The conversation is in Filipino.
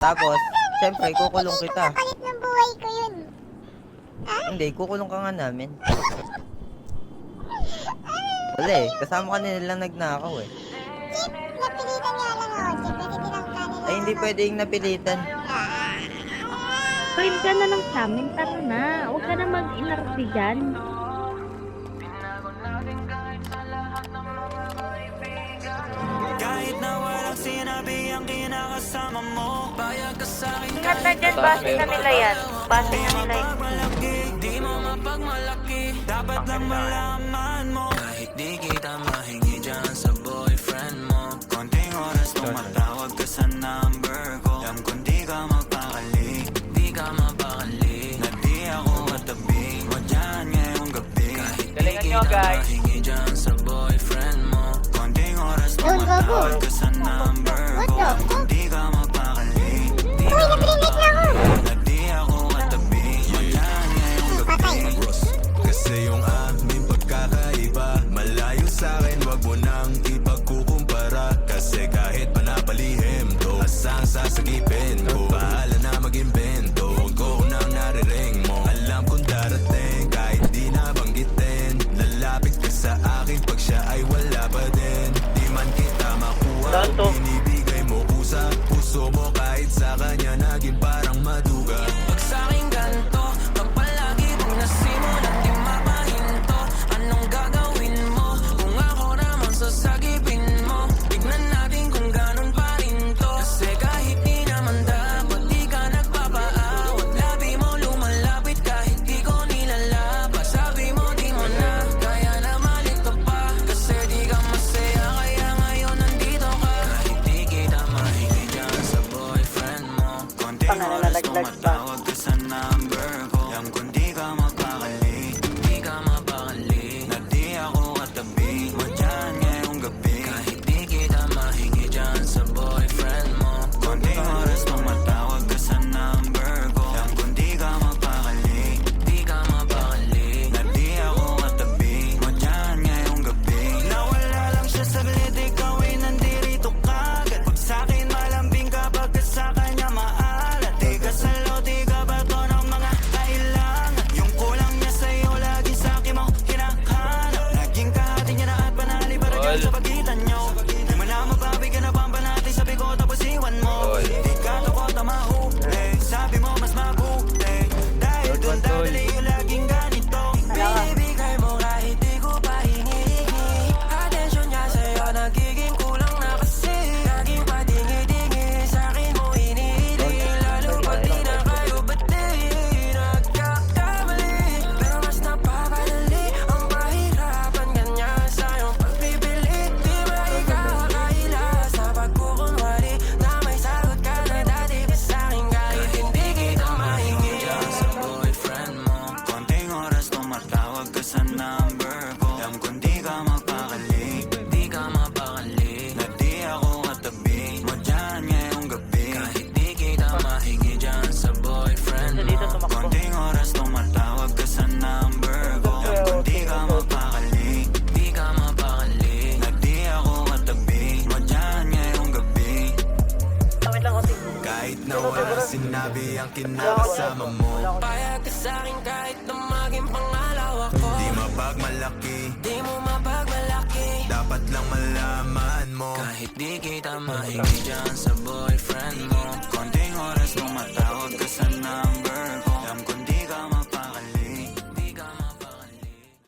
Tapos, syempre, kukulong kita. Kapalit ng buhay ko yun. Hindi, kukulong ka nga namin. Wala eh, kasama ka nilang nagnakaw eh. Chip, napilitan nga lang ako. Chip, kasi tinangka nila. Ay, hindi pwedeng napilitan. Friend ka na lang sa amin, tara na. Huwag ka na mag-inarti dyan. Sinabi ang kinakasama mo. Payag ka sa'kin Ingat na dyan, base na nila yan. Base na nila yan. Di mo mapagmalaki. Dapat lang malaman mo. Kahit di kita mahingi dyan sa boyfriend mo. Konting oras tumatawag ka sa number ko. Alam kong di ka magpakali Di ka mapakali Na di ako katabi mo dyan ngayong gabi. Kahit di kita mahingi mo nang ipagkukumpara. Kasi kahit panapalihim to Asang sasagipin ko? Bahala na mag-invento Huwag ko nang naririnig mo. Alam kong darating Kahit di nabanggitin. Lalapit ka sa akin Pag siya ay wala pa din. Di man kita makuha Kung sana Kahit na wala sinabi ang kinakasama mo. Payag ka sa'kin kahit na maging pangalaw ako. Di mapagmalaki. Di mo mapagmalaki. Dapat lang malaman mo. Kahit di kita mahingi dyan sa boyfriend mo